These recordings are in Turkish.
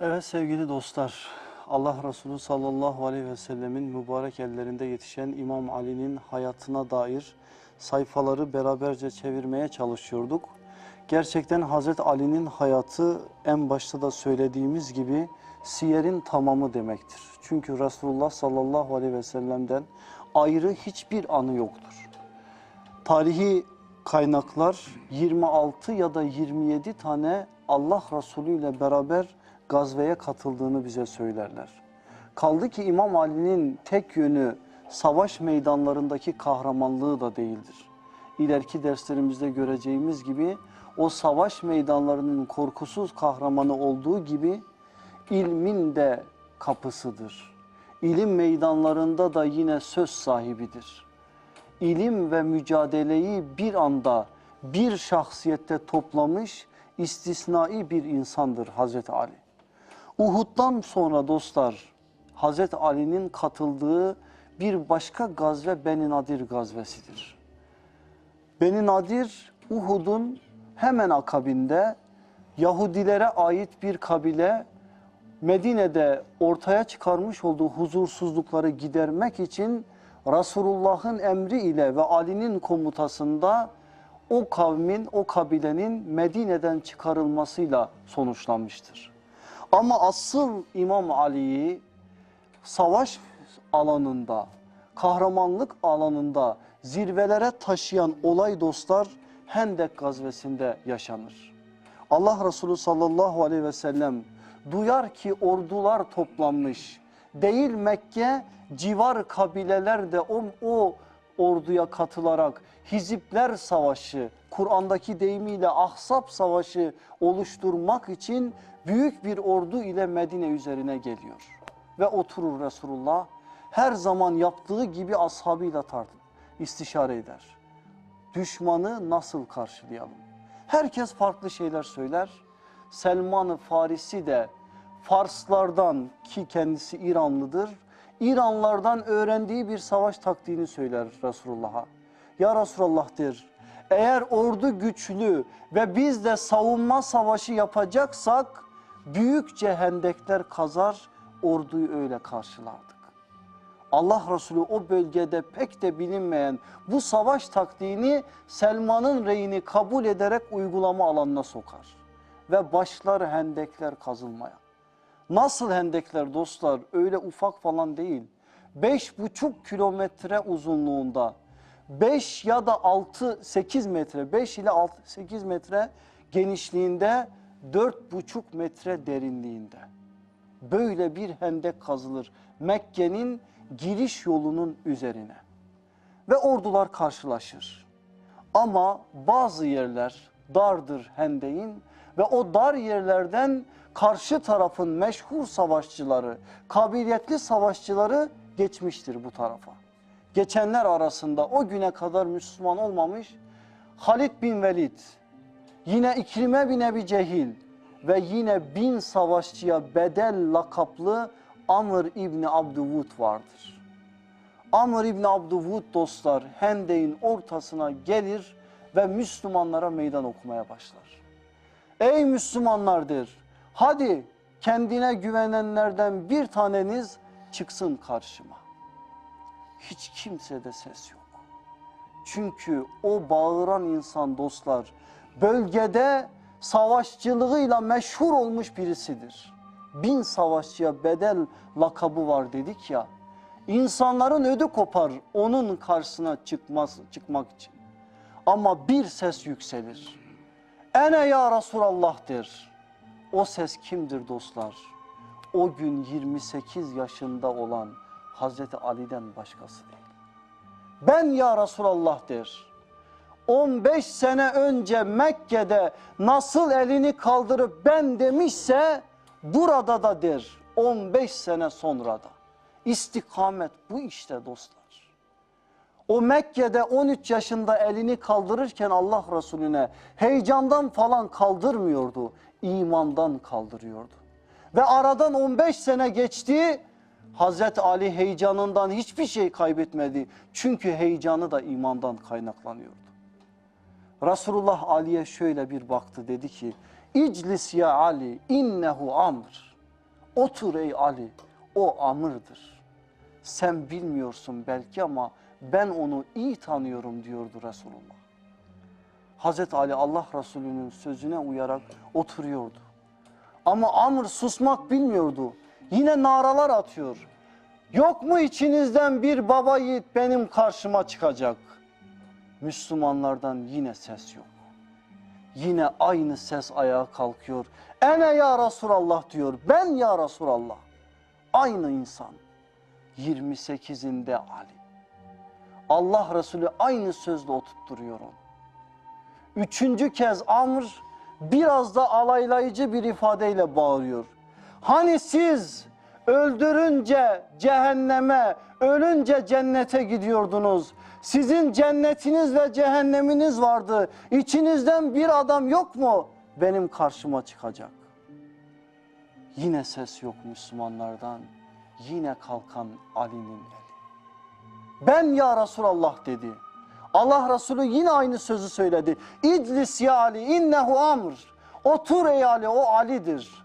Evet sevgili dostlar, Allah Resulü sallallahu aleyhi ve sellemin mübarek ellerinde yetişen İmam Ali'nin hayatına dair sayfaları beraberce çevirmeye çalışıyorduk. Gerçekten Hazreti Ali'nin hayatı en başta da söylediğimiz gibi siyerin tamamı demektir. Çünkü Resulullah sallallahu aleyhi ve sellem'den ayrı hiçbir anı yoktur. Tarihi kaynaklar 26 ya da 27 tane Allah Resulü ile beraber gazveye katıldığını bize söylerler. Kaldı ki İmam Ali'nin tek yönü savaş meydanlarındaki kahramanlığı da değildir. İleriki derslerimizde göreceğimiz gibi o savaş meydanlarının korkusuz kahramanı olduğu gibi ilmin de kapısıdır. İlim meydanlarında da yine söz sahibidir ilim ve mücadeleyi bir anda bir şahsiyette toplamış istisnai bir insandır Hazreti Ali. Uhud'dan sonra dostlar Hazreti Ali'nin katıldığı bir başka gazve Beni Nadir gazvesidir. Beni Nadir Uhud'un hemen akabinde Yahudilere ait bir kabile Medine'de ortaya çıkarmış olduğu huzursuzlukları gidermek için Resulullah'ın emri ile ve Ali'nin komutasında o kavmin, o kabilenin Medine'den çıkarılmasıyla sonuçlanmıştır. Ama asıl İmam Ali'yi savaş alanında, kahramanlık alanında zirvelere taşıyan olay dostlar Hendek gazvesinde yaşanır. Allah Resulü sallallahu aleyhi ve sellem duyar ki ordular toplanmış. Değil Mekke civar kabileler de o, o orduya katılarak Hizipler Savaşı, Kur'an'daki deyimiyle Ahzab Savaşı oluşturmak için büyük bir ordu ile Medine üzerine geliyor. Ve oturur Resulullah her zaman yaptığı gibi ashabıyla tartın, istişare eder. Düşmanı nasıl karşılayalım? Herkes farklı şeyler söyler. Selman-ı Farisi de Farslardan ki kendisi İranlıdır. İranlardan öğrendiği bir savaş taktiğini söyler Resulullah'a. Ya Resulullah der, eğer ordu güçlü ve biz de savunma savaşı yapacaksak büyükçe hendekler kazar orduyu öyle karşılardık. Allah Resulü o bölgede pek de bilinmeyen bu savaş taktiğini Selman'ın reyini kabul ederek uygulama alanına sokar. Ve başlar hendekler kazılmaya. Nasıl hendekler dostlar öyle ufak falan değil. Beş buçuk kilometre uzunluğunda 5 ya da 6 8 metre 5 ile 6 8 metre genişliğinde 4,5 metre derinliğinde. Böyle bir hendek kazılır Mekke'nin giriş yolunun üzerine. Ve ordular karşılaşır. Ama bazı yerler dardır hendeğin ve o dar yerlerden karşı tarafın meşhur savaşçıları, kabiliyetli savaşçıları geçmiştir bu tarafa. Geçenler arasında o güne kadar Müslüman olmamış Halid bin Velid, yine İkrime bin Ebi Cehil ve yine bin savaşçıya bedel lakaplı Amr İbni Abdüvud vardır. Amr İbni Abdüvud dostlar Hendek'in ortasına gelir ve Müslümanlara meydan okumaya başlar. Ey Müslümanlar der, hadi kendine güvenenlerden bir taneniz çıksın karşıma. Hiç kimsede ses yok. Çünkü o bağıran insan dostlar bölgede savaşçılığıyla meşhur olmuş birisidir. Bin savaşçıya bedel lakabı var dedik ya. İnsanların ödü kopar onun karşısına çıkmaz, çıkmak için. Ama bir ses yükselir. Ene ya Resulallah der. O ses kimdir dostlar? O gün 28 yaşında olan Hazreti Ali'den başkası değil. Ben ya Resulallah der. 15 sene önce Mekke'de nasıl elini kaldırıp ben demişse burada da der 15 sene sonra da. İstikamet bu işte dostlar. O Mekke'de 13 yaşında elini kaldırırken Allah Resulüne heyecandan falan kaldırmıyordu. imandan kaldırıyordu. Ve aradan 15 sene geçti. Hazreti Ali heyecanından hiçbir şey kaybetmedi. Çünkü heyecanı da imandan kaynaklanıyordu. Resulullah Ali'ye şöyle bir baktı dedi ki İclis ya Ali innehu amr. Otur ey Ali, o Amr'dır. Sen bilmiyorsun belki ama ben onu iyi tanıyorum diyordu Resulullah. Hazreti Ali Allah Resulü'nün sözüne uyarak oturuyordu. Ama Amr susmak bilmiyordu. Yine naralar atıyor. Yok mu içinizden bir baba yiğit benim karşıma çıkacak? Müslümanlardan yine ses yok. Yine aynı ses ayağa kalkıyor. Ene ya Resulallah diyor. Ben ya Resulallah. Aynı insan. 28'inde Ali. Allah Resulü aynı sözle oturtturuyor onu. Üçüncü kez Amr biraz da alaylayıcı bir ifadeyle bağırıyor. Hani siz öldürünce cehenneme, ölünce cennete gidiyordunuz. Sizin cennetiniz ve cehenneminiz vardı. İçinizden bir adam yok mu benim karşıma çıkacak? Yine ses yok Müslümanlardan. Yine kalkan Ali'nin eli. Ben ya Resulallah dedi. Allah Resulü yine aynı sözü söyledi. İdlis ya Ali innehu amr. Otur ey Ali o Ali'dir.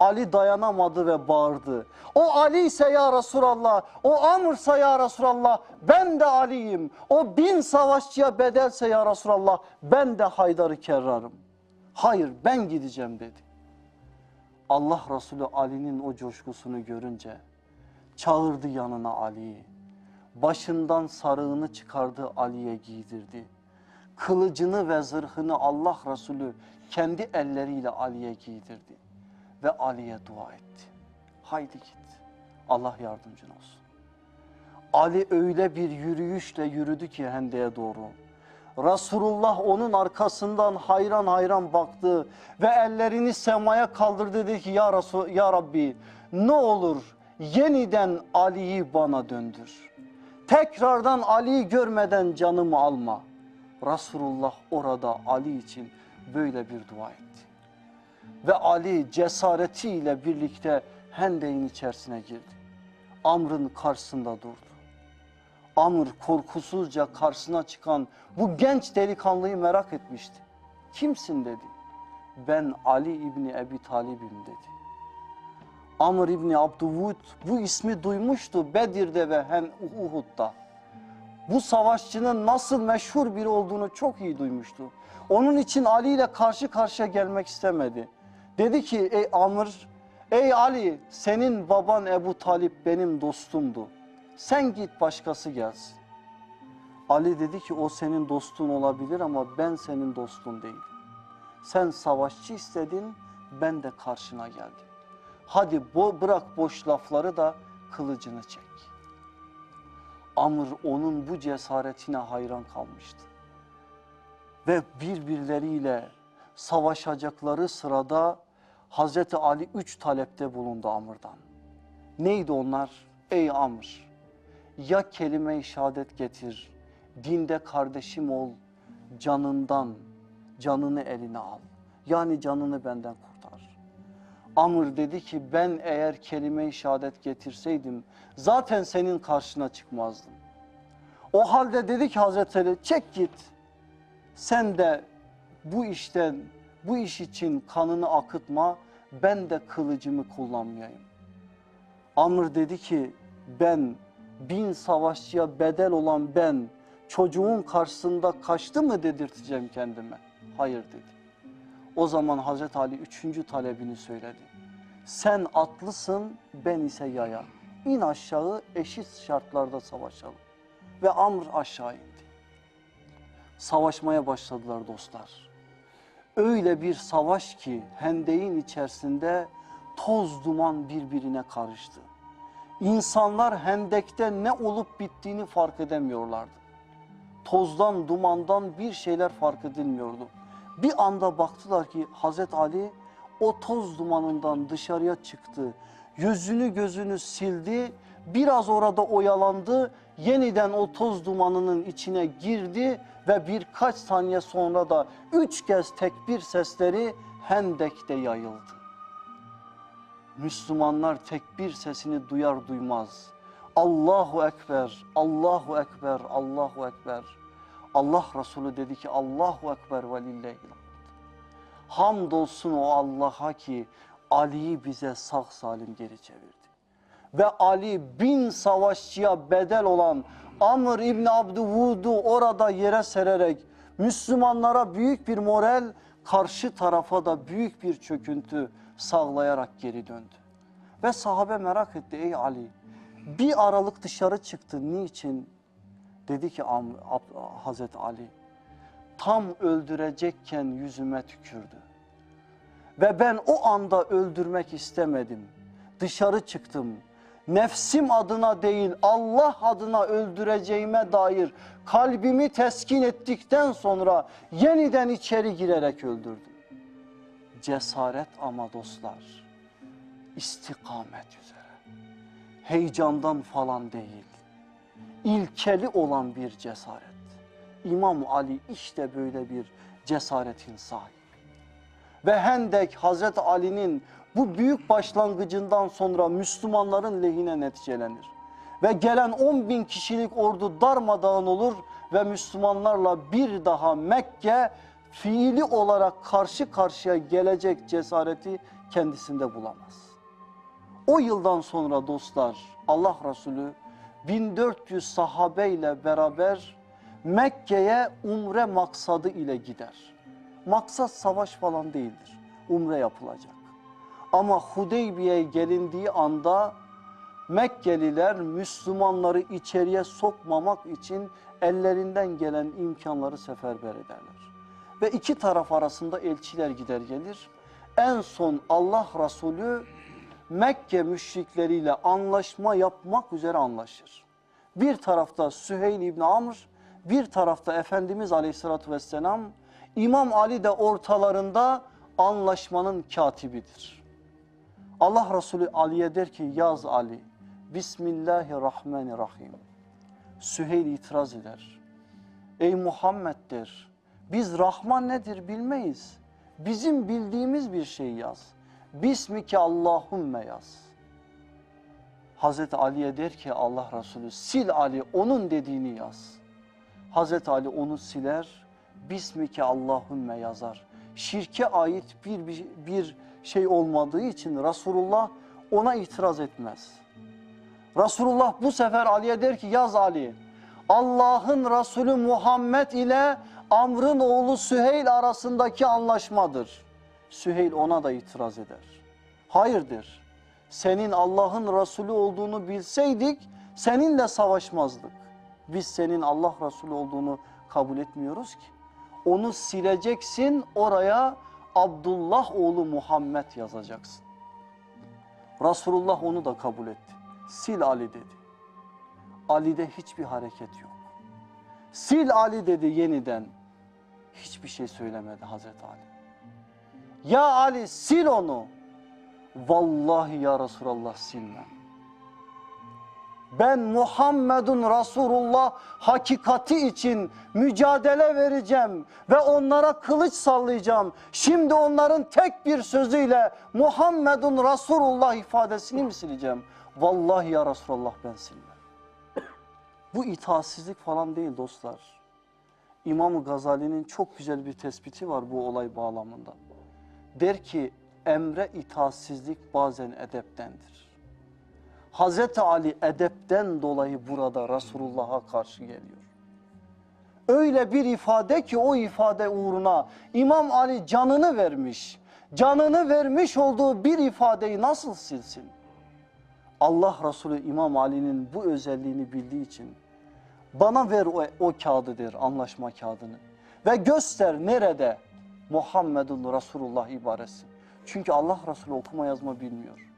Ali dayanamadı ve bağırdı. O Ali ise ya Resulallah, o Amr'sa ya Resulallah, ben de Ali'yim. O bin savaşçıya bedelse ya Resulallah, ben de Haydar'ı kerrarım. Hayır ben gideceğim dedi. Allah Resulü Ali'nin o coşkusunu görünce çağırdı yanına Ali'yi. Başından sarığını çıkardı Ali'ye giydirdi. Kılıcını ve zırhını Allah Resulü kendi elleriyle Ali'ye giydirdi. Ve Ali'ye dua etti. Haydi git. Allah yardımcın olsun. Ali öyle bir yürüyüşle yürüdü ki Hende'ye doğru. Resulullah onun arkasından hayran hayran baktı ve ellerini semaya kaldırdı dedi ki ya Resul ya Rabbi ne olur yeniden Ali'yi bana döndür. Tekrardan Ali'yi görmeden canımı alma. Resulullah orada Ali için böyle bir dua etti. Ve Ali cesaretiyle birlikte Hendek'in içerisine girdi. Amr'ın karşısında durdu. Amr korkusuzca karşısına çıkan bu genç delikanlıyı merak etmişti. Kimsin dedi. Ben Ali İbni Ebi Talib'im dedi. Amr İbni Abduvud bu ismi duymuştu Bedir'de ve hem Uhud'da. Bu savaşçının nasıl meşhur biri olduğunu çok iyi duymuştu. Onun için Ali ile karşı karşıya gelmek istemedi. Dedi ki ey Amr, ey Ali senin baban Ebu Talip benim dostumdu. Sen git başkası gelsin. Ali dedi ki o senin dostun olabilir ama ben senin dostun değilim. Sen savaşçı istedin ben de karşına geldim. Hadi bo bırak boş lafları da kılıcını çek. Amr onun bu cesaretine hayran kalmıştı. Ve birbirleriyle savaşacakları sırada Hazreti Ali üç talepte bulundu Amr'dan. Neydi onlar? Ey Amr! Ya kelime-i şehadet getir, dinde kardeşim ol, canından, canını eline al. Yani canını benden kurtar. Amr dedi ki ben eğer kelime-i şehadet getirseydim zaten senin karşına çıkmazdım. O halde dedi ki Hazreti Ali çek git. Sen de bu işten bu iş için kanını akıtma ben de kılıcımı kullanmayayım. Amr dedi ki ben bin savaşçıya bedel olan ben çocuğun karşısında kaçtı mı dedirteceğim kendime. Hayır dedi. O zaman Hazreti Ali üçüncü talebini söyledi. Sen atlısın ben ise yaya. İn aşağı eşit şartlarda savaşalım. Ve Amr aşağı indi. Savaşmaya başladılar dostlar. Öyle bir savaş ki hendeğin içerisinde toz duman birbirine karıştı. İnsanlar hendekte ne olup bittiğini fark edemiyorlardı. Tozdan, dumandan bir şeyler fark edilmiyordu. Bir anda baktılar ki Hazreti Ali o toz dumanından dışarıya çıktı. Yüzünü gözünü sildi, biraz orada oyalandı, yeniden o toz dumanının içine girdi ve birkaç saniye sonra da üç kez tekbir sesleri Hendek'te yayıldı. Müslümanlar tekbir sesini duyar duymaz. Allahu Ekber, Allahu Ekber, Allahu Ekber. Allah Resulü dedi ki Allahu Ekber ve lillehil hamd. Hamdolsun o Allah'a ki Ali'yi bize sağ salim geri çevirdi. Ve Ali bin savaşçıya bedel olan Amr İbni Abdüvud'u orada yere sererek Müslümanlara büyük bir moral, karşı tarafa da büyük bir çöküntü sağlayarak geri döndü. Ve sahabe merak etti ey Ali bir aralık dışarı çıktı niçin? Dedi ki Hazreti Ali tam öldürecekken yüzüme tükürdü. Ve ben o anda öldürmek istemedim. Dışarı çıktım. Nefsim adına değil Allah adına öldüreceğime dair kalbimi teskin ettikten sonra yeniden içeri girerek öldürdüm. Cesaret ama dostlar istikamet üzere. Heyecandan falan değil. İlkeli olan bir cesaret. İmam Ali işte böyle bir cesaretin sahibi. Ve Hendek Hazreti Ali'nin bu büyük başlangıcından sonra Müslümanların lehine neticelenir. Ve gelen 10 bin kişilik ordu darmadağın olur ve Müslümanlarla bir daha Mekke fiili olarak karşı karşıya gelecek cesareti kendisinde bulamaz. O yıldan sonra dostlar Allah Resulü 1400 sahabeyle beraber Mekke'ye umre maksadı ile gider. Maksat savaş falan değildir. Umre yapılacak. Ama Hudeybiye'ye gelindiği anda Mekkeliler Müslümanları içeriye sokmamak için ellerinden gelen imkanları seferber ederler. Ve iki taraf arasında elçiler gider gelir. En son Allah Resulü Mekke müşrikleriyle anlaşma yapmak üzere anlaşır. Bir tarafta Süheyl İbni Amr, bir tarafta Efendimiz Aleyhisselatü Vesselam, İmam Ali de ortalarında anlaşmanın katibidir. Allah Resulü Ali'ye der ki yaz Ali, Bismillahirrahmanirrahim. Süheyl itiraz eder. Ey Muhammed der, biz Rahman nedir bilmeyiz. Bizim bildiğimiz bir şey yaz. Bismike Allahümme yaz. Hazreti Ali'ye der ki Allah Resulü sil Ali onun dediğini yaz. Hazreti Ali onu siler. Bismike Allahümme yazar. Şirke ait bir, bir, bir şey olmadığı için Resulullah ona itiraz etmez. Resulullah bu sefer Ali'ye der ki yaz Ali. Allah'ın Resulü Muhammed ile Amr'ın oğlu Süheyl arasındaki anlaşmadır. Süheyl ona da itiraz eder. Hayırdır. Senin Allah'ın Resulü olduğunu bilseydik seninle savaşmazdık. Biz senin Allah Resulü olduğunu kabul etmiyoruz ki. Onu sileceksin oraya Abdullah oğlu Muhammed yazacaksın. Resulullah onu da kabul etti. Sil Ali dedi. Ali'de hiçbir hareket yok. Sil Ali dedi yeniden. Hiçbir şey söylemedi Hazreti Ali. Ya Ali sil onu. Vallahi ya Resulallah silmem. Ben Muhammedun Resulullah hakikati için mücadele vereceğim ve onlara kılıç sallayacağım. Şimdi onların tek bir sözüyle Muhammedun Resulullah ifadesini mi sileceğim? Vallahi ya Resulallah ben silmem. Bu itaatsizlik falan değil dostlar. İmam Gazali'nin çok güzel bir tespiti var bu olay bağlamında. Der ki emre itaatsizlik bazen edeptendir. Hazreti Ali edepten dolayı burada Resulullah'a karşı geliyor. Öyle bir ifade ki o ifade uğruna İmam Ali canını vermiş. Canını vermiş olduğu bir ifadeyi nasıl silsin? Allah Resulü İmam Ali'nin bu özelliğini bildiği için bana ver o, o kağıdı der anlaşma kağıdını ve göster nerede Muhammedun Resulullah ibaresi. Çünkü Allah Resulü okuma yazma bilmiyor.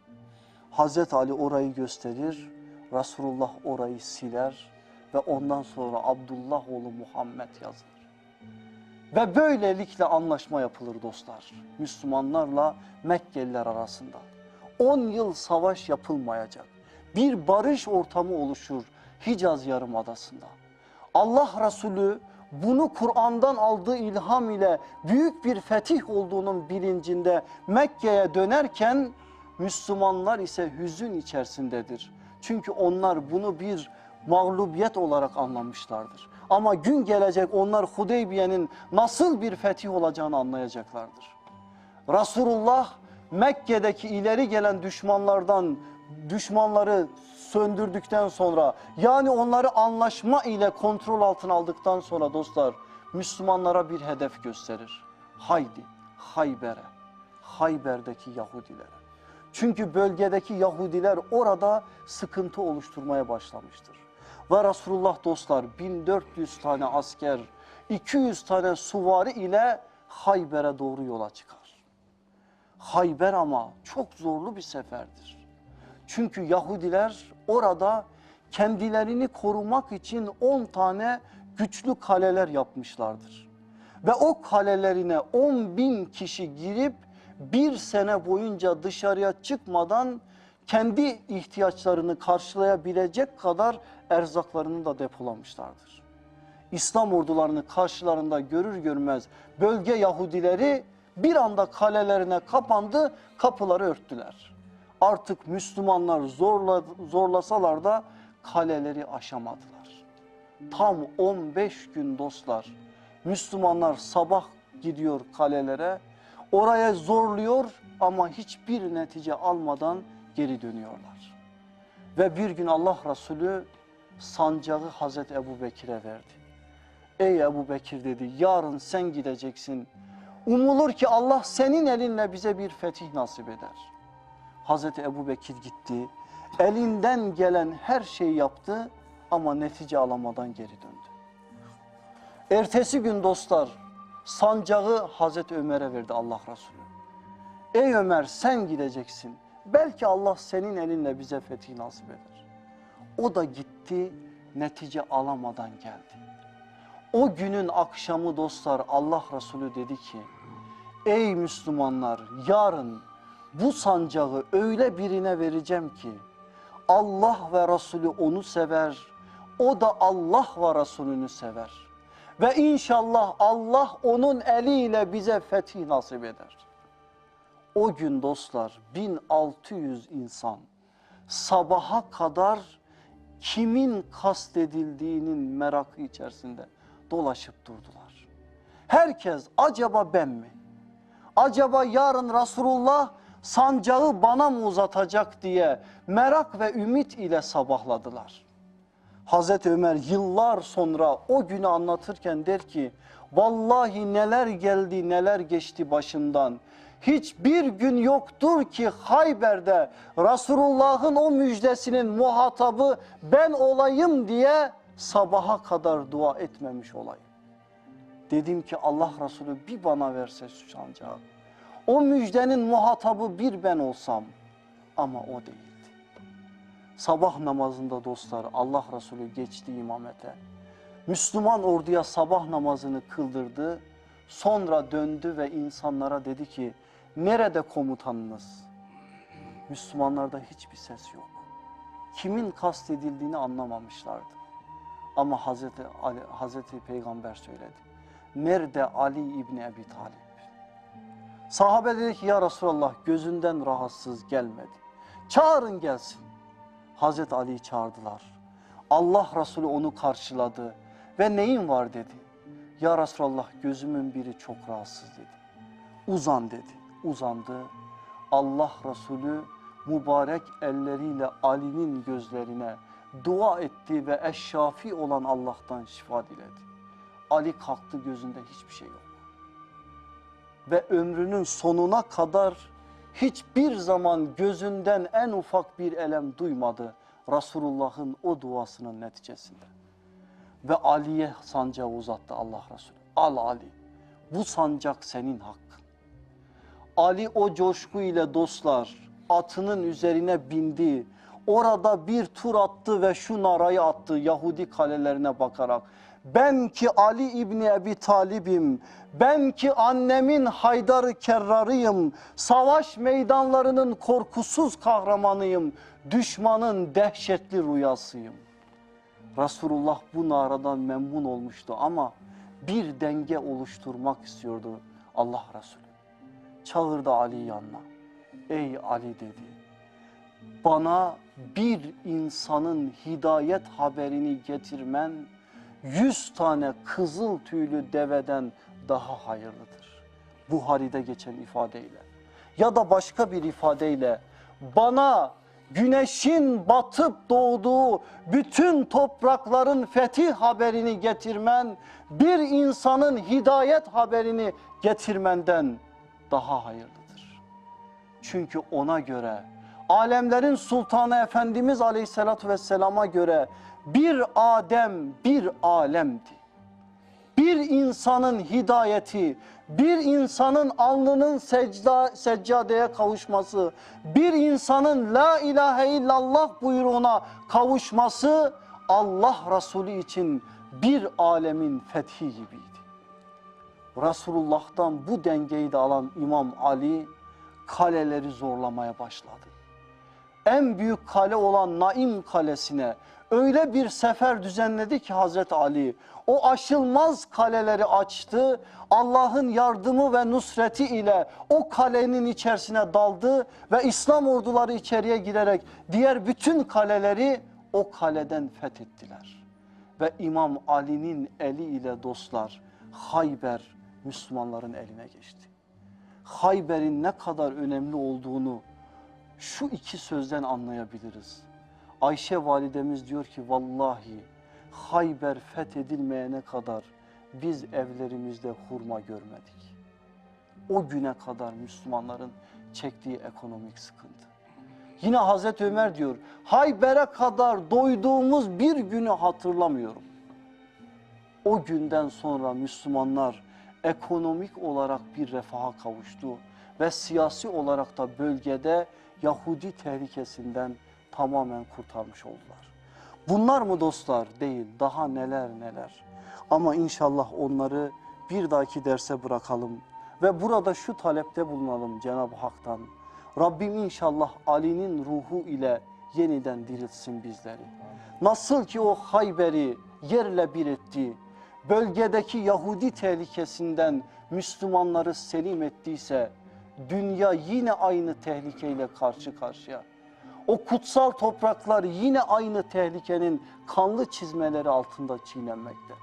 Hazreti Ali orayı gösterir, Resulullah orayı siler ve ondan sonra Abdullah oğlu Muhammed yazılır. Ve böylelikle anlaşma yapılır dostlar. Müslümanlarla Mekkeliler arasında. 10 yıl savaş yapılmayacak. Bir barış ortamı oluşur Hicaz Yarımadası'nda. Allah Resulü bunu Kur'an'dan aldığı ilham ile büyük bir fetih olduğunun bilincinde Mekke'ye dönerken Müslümanlar ise hüzün içerisindedir. Çünkü onlar bunu bir mağlubiyet olarak anlamışlardır. Ama gün gelecek onlar Hudeybiye'nin nasıl bir fetih olacağını anlayacaklardır. Resulullah Mekke'deki ileri gelen düşmanlardan düşmanları söndürdükten sonra yani onları anlaşma ile kontrol altına aldıktan sonra dostlar Müslümanlara bir hedef gösterir. Haydi Hayber'e, Hayber'deki Yahudilere. Çünkü bölgedeki Yahudiler orada sıkıntı oluşturmaya başlamıştır. Ve Resulullah dostlar 1400 tane asker, 200 tane suvari ile Hayber'e doğru yola çıkar. Hayber ama çok zorlu bir seferdir. Çünkü Yahudiler orada kendilerini korumak için 10 tane güçlü kaleler yapmışlardır. Ve o kalelerine 10 bin kişi girip bir sene boyunca dışarıya çıkmadan kendi ihtiyaçlarını karşılayabilecek kadar erzaklarını da depolamışlardır. İslam ordularını karşılarında görür görmez bölge Yahudileri bir anda kalelerine kapandı, kapıları örttüler. Artık Müslümanlar zorla, zorlasalar da kaleleri aşamadılar. Tam 15 gün dostlar Müslümanlar sabah gidiyor kalelere, oraya zorluyor ama hiçbir netice almadan geri dönüyorlar. Ve bir gün Allah Resulü sancağı Hazreti Ebu Bekir'e verdi. Ey Ebu Bekir dedi yarın sen gideceksin. Umulur ki Allah senin elinle bize bir fetih nasip eder. Hazreti Ebu Bekir gitti. Elinden gelen her şeyi yaptı ama netice alamadan geri döndü. Ertesi gün dostlar sancağı Hazreti Ömer'e verdi Allah Resulü. Ey Ömer sen gideceksin. Belki Allah senin elinle bize fetih nasip eder. O da gitti netice alamadan geldi. O günün akşamı dostlar Allah Resulü dedi ki Ey Müslümanlar yarın bu sancağı öyle birine vereceğim ki Allah ve Resulü onu sever. O da Allah ve Resulünü sever. Ve inşallah Allah onun eliyle bize fetih nasip eder. O gün dostlar 1600 insan sabaha kadar kimin kastedildiğinin merakı içerisinde dolaşıp durdular. Herkes acaba ben mi? Acaba yarın Resulullah sancağı bana mı uzatacak diye merak ve ümit ile sabahladılar. Hazreti Ömer yıllar sonra o günü anlatırken der ki vallahi neler geldi neler geçti başımdan. Hiçbir gün yoktur ki Hayber'de Resulullah'ın o müjdesinin muhatabı ben olayım diye sabaha kadar dua etmemiş olayım. Dedim ki Allah Resulü bir bana verse şu sancağı. O müjdenin muhatabı bir ben olsam ama o değildi. Sabah namazında dostlar Allah Resulü geçti imamete. Müslüman orduya sabah namazını kıldırdı. Sonra döndü ve insanlara dedi ki nerede komutanınız? Müslümanlarda hiçbir ses yok. Kimin kastedildiğini anlamamışlardı. Ama Hazreti, Ali, Hazreti Peygamber söyledi. Nerede Ali İbni Ebi Talip? Sahabe dedi ki ya Resulallah gözünden rahatsız gelmedi. Çağırın gelsin. Hazreti Ali'yi çağırdılar. Allah Resulü onu karşıladı ve neyin var dedi. Ya Resulallah gözümün biri çok rahatsız dedi. Uzan dedi. Uzandı. Allah Resulü mübarek elleriyle Ali'nin gözlerine dua etti ve eşşafi olan Allah'tan şifa diledi. Ali kalktı gözünde hiçbir şey yok. Ve ömrünün sonuna kadar hiçbir zaman gözünden en ufak bir elem duymadı Resulullah'ın o duasının neticesinde. Ve Ali'ye sancağı uzattı Allah Resulü. Al Ali bu sancak senin hakkın. Ali o coşku ile dostlar atının üzerine bindi. Orada bir tur attı ve şu narayı attı Yahudi kalelerine bakarak. Ben ki Ali İbni Ebi Talib'im, ben ki annemin Haydar'ı Kerrar'ıyım, savaş meydanlarının korkusuz kahramanıyım, düşmanın dehşetli rüyasıyım. Resulullah bu naradan memnun olmuştu ama bir denge oluşturmak istiyordu Allah Resulü. Çağırdı Ali yanına. Ey Ali dedi. Bana bir insanın hidayet haberini getirmen yüz tane kızıl tüylü deveden daha hayırlıdır. Buhari'de geçen ifadeyle. ya da başka bir ifadeyle bana güneşin batıp doğduğu bütün toprakların fetih haberini getirmen bir insanın hidayet haberini getirmenden daha hayırlıdır. Çünkü ona göre alemlerin sultanı Efendimiz Aleyhisselatü Vesselam'a göre bir Adem bir alemdi. Bir insanın hidayeti, bir insanın alnının secda, seccadeye kavuşması, bir insanın la ilahe illallah buyruğuna kavuşması Allah Resulü için bir alemin fethi gibiydi. Resulullah'tan bu dengeyi de alan İmam Ali kaleleri zorlamaya başladı. En büyük kale olan Naim Kalesi'ne öyle bir sefer düzenledi ki Hazreti Ali o aşılmaz kaleleri açtı. Allah'ın yardımı ve nusreti ile o kalenin içerisine daldı ve İslam orduları içeriye girerek diğer bütün kaleleri o kaleden fethettiler. Ve İmam Ali'nin eli ile dostlar Hayber Müslümanların eline geçti. Hayber'in ne kadar önemli olduğunu şu iki sözden anlayabiliriz. Ayşe validemiz diyor ki vallahi Hayber fethedilmeyene kadar biz evlerimizde hurma görmedik. O güne kadar Müslümanların çektiği ekonomik sıkıntı. Yine Hazreti Ömer diyor Hayber'e kadar doyduğumuz bir günü hatırlamıyorum. O günden sonra Müslümanlar ekonomik olarak bir refaha kavuştu ve siyasi olarak da bölgede Yahudi tehlikesinden tamamen kurtarmış oldular. Bunlar mı dostlar? Değil. Daha neler neler. Ama inşallah onları bir dahaki derse bırakalım. Ve burada şu talepte bulunalım Cenab-ı Hak'tan. Rabbim inşallah Ali'nin ruhu ile yeniden diriltsin bizleri. Nasıl ki o Hayber'i yerle bir etti, bölgedeki Yahudi tehlikesinden Müslümanları selim ettiyse, dünya yine aynı tehlikeyle karşı karşıya. O kutsal topraklar yine aynı tehlikenin kanlı çizmeleri altında çiğnenmekte.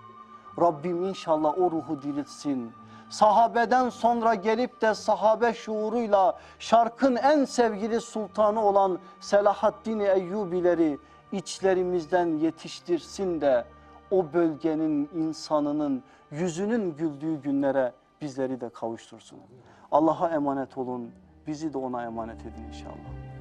Rabbim inşallah o ruhu diriltsin. Sahabeden sonra gelip de sahabe şuuruyla şarkın en sevgili sultanı olan Selahaddin Eyyubileri içlerimizden yetiştirsin de o bölgenin insanının yüzünün güldüğü günlere bizleri de kavuştursun. Allah'a emanet olun. Bizi de ona emanet edin inşallah.